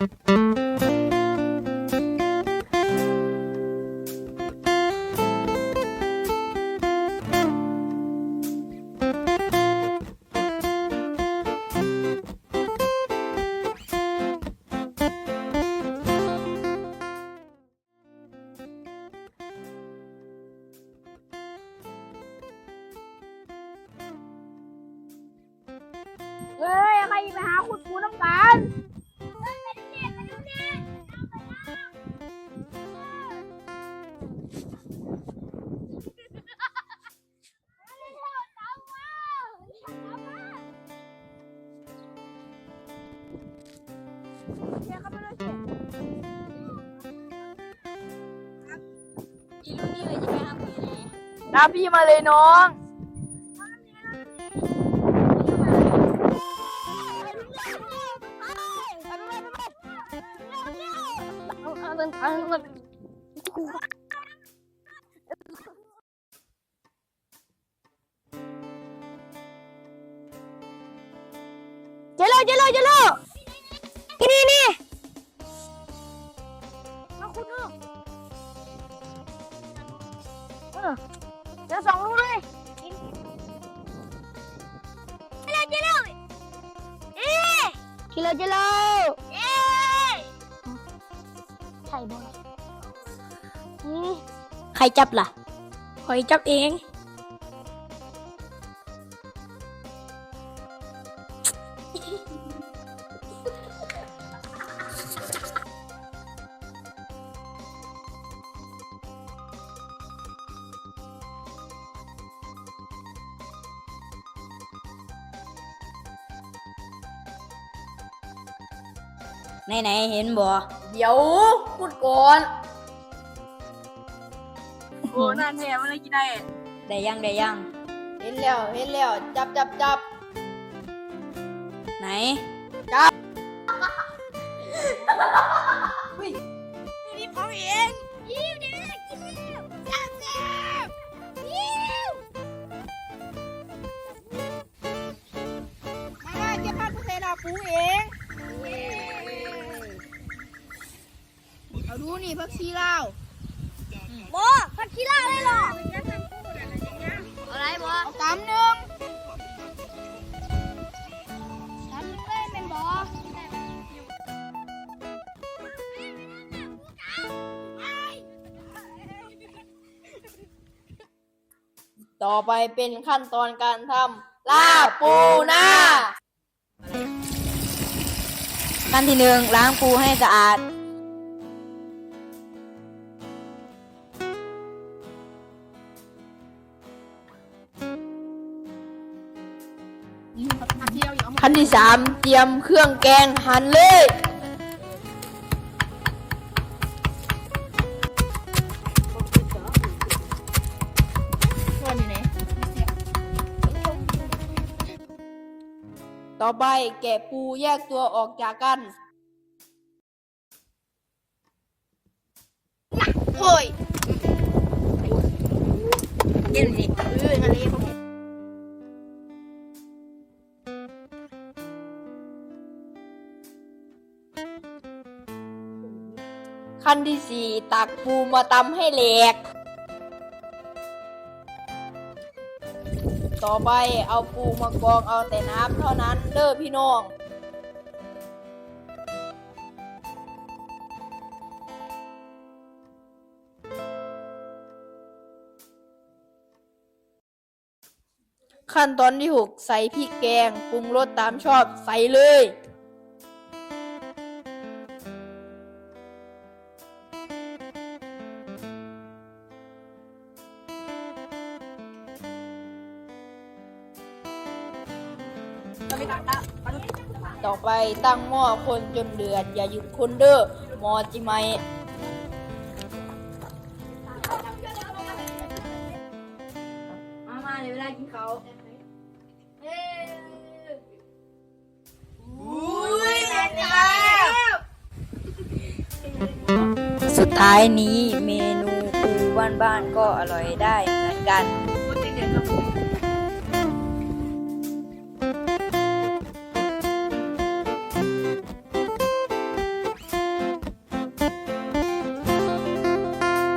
เฮ้ยใครไปหาคุณครูน้ำตาล อีรุ่นนี้เลยจะไปหาผีไหนตามพี่มาเลยน้อง เจโร่เจโร่เจโร่ นี่นี่มาคุณลูกเออเดี๋ยวสองลูกเลยเจโร่เจโร่เอ๊ะเจโร่เจโร่เอ๊ะใครบ้างใครจับล่ะคอยจับเอง ไหนไหนๆเห็นบ่เดี๋ยวพูดก่อนโอ้นั่นแม่มันเลยกินได้ได้ยังได้ยัง เห็นแล้วเห็นแล้วจับจับจับไหนนี่ของเองยิ้วเด็กกินแล้วจับจับยิ้วมาเก็บพันเปอร์เซ็นต์เอาปูเอง เอาดูนี่พักชีลาวบอพัดขี้ล่าเลยหรออะไรบอเอาตำหนึ่งทำเลยเป็นบอต่อไปเป็นขั้นตอนการทำลาบปูนา ขั้นที่หนึ่งล้างปูให้สะอาด ขั้นที่สามเตรียมเครื่องแกงหั่นเลยต่อไปแกะปูแยกตัวออกจากกันเฮ้ยเย็นสิเออนั่นเองขั้ั้นที่สี่ตักปูมาตำให้แหลก ต่อไปเอาปูมากรองเอาแต่น้ำเท่านั้นเด้อพี่น้องขั้นตอนที่หกใส่พริกแกงปรุงรสตามชอบใส่เลย ต่อไปตั้งหม้อคนจนเดือด อย่าหยุดคนเด้อหมอจิไหมมามาเดี๋ยวเวลากินเขาอุ้ยเด็ดจ้าสุดท้ายนี้เมนูปูบ้านๆก็อร่อยได้เหมือนกันเด็ดกับผม